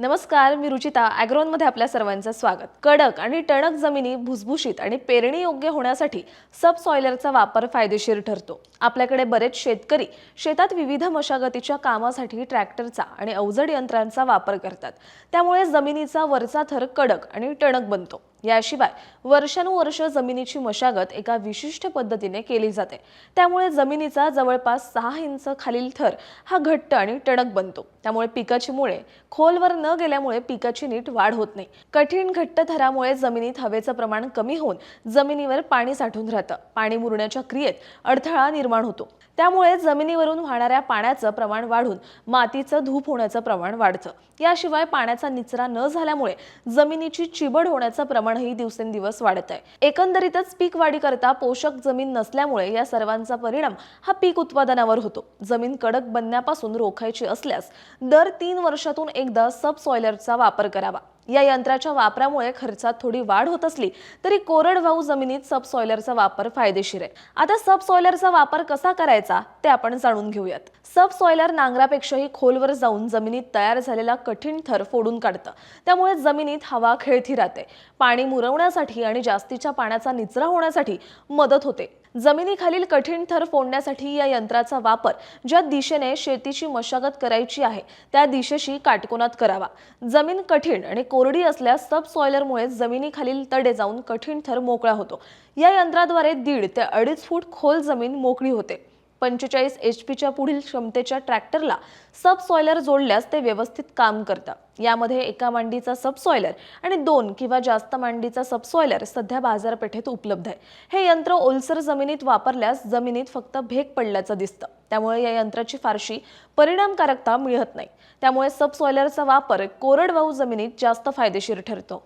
नमस्कार मी रुचिता ॲग्रोनमध्ये आपल्या सर्वांचं स्वागत. कडक आणि टणक जमिनी भुसभुशीत आणि पेरणी योग्य होण्यासाठी सबसॉयलरचा वापर फायदेशीर ठरतो. आपल्याकडे बरेच शेतकरी शेतात विविध मशागतीच्या कामासाठी ट्रॅक्टरचा आणि अवजड यंत्रांचा वापर करतात. त्यामुळे जमिनीचा वरचा थर कडक आणि टणक बनतो. याशिवाय वर्षानुवर्ष जमिनीची मशागत एका विशिष्ट पद्धतीने केली जाते. त्यामुळे जमिनीचा जवळपास सहा इंच खालील थर हा घट्ट आणि टणक बनतो. त्यामुळे पिकाची मुळे खोलवर न गेल्यामुळे पिकाची नीट वाढ होत नाही. कठीण घट्ट थरामुळे जमिनीत हवेचं प्रमाण कमी होऊन जमिनीवर पाणी साठून राहतं. पाणी मुरण्याच्या क्रियेत अडथळा निर्माण होतो. त्यामुळे जमिनीवरून वाहणाऱ्या पाण्याचं प्रमाण वाढून मातीचं धूप होण्याचं प्रमाण वाढतं. याशिवाय पाण्याचा निचरा न झाल्यामुळे जमिनीची चिबड होण्याचं प्रमाण प्रमाणही दिवसेंदिवस वाढत आहे. एकंदरीतच पीक वाढीकरता पोषक जमीन नसल्यामुळे या सर्वांचा परिणाम हा पीक उत्पादनावर होतो. जमीन कडक बनण्यापासून रोखायची असल्यास दर तीन वर्षातून एकदा सब सॉयलरचा वापर करावा. या यंत्राच्या वापरामुळे खर्चात थोडी वाढ होत असली तरी कोरडवाहू जमिनीत सबसॉयलरचा वापर फायदेशीर आहे. आता सबसॉयलरचा वापर कसा करायचा ते आपण जाणून घेऊयात. सबसॉयलर नांगरापेक्षाही खोलवर जाऊन जमिनीत तयार झालेला कठीण थर फोडून काढतं. त्यामुळे जमिनीत हवा खेळती राहते. पाणी मुरवण्यासाठी आणि जास्तीच्या पाण्याचा निचरा होण्यासाठी मदत होते. जमिनीखालील कठीण थर फोडण्यासाठी या यंत्राचा वापर ज्या दिशेने शेतीची मशागत करायची आहे त्या दिशेशी काटकोनात करावा. जमीन कठीण आणि कोरडी असल्यास सब सॉयलरमुळे जमिनीखालील तडे जाऊन कठीण थर मोकळा होतो. या यंत्राद्वारे दीड ते अडीच फूट खोल जमीन मोकळी होते. पंचेचाळीस एच पीच्या पुढील क्षमतेच्या ट्रॅक्टरला सबसॉयलर जोडल्यास ते व्यवस्थित काम करतं. यामध्ये एका मांडीचा सबसॉयलर आणि दोन किंवा जास्त मांडीचा सबसॉयलर सध्या बाजारपेठेत उपलब्ध आहे. हे यंत्र ओलसर जमिनीत वापरल्यास जमिनीत फक्त भेग पडल्याचं दिसतं. त्यामुळे या यंत्राची फारशी परिणामकारकता मिळत नाही. त्यामुळे सबसॉयलरचा वापर कोरडवाहू जमिनीत जास्त फायदेशीर ठरतो.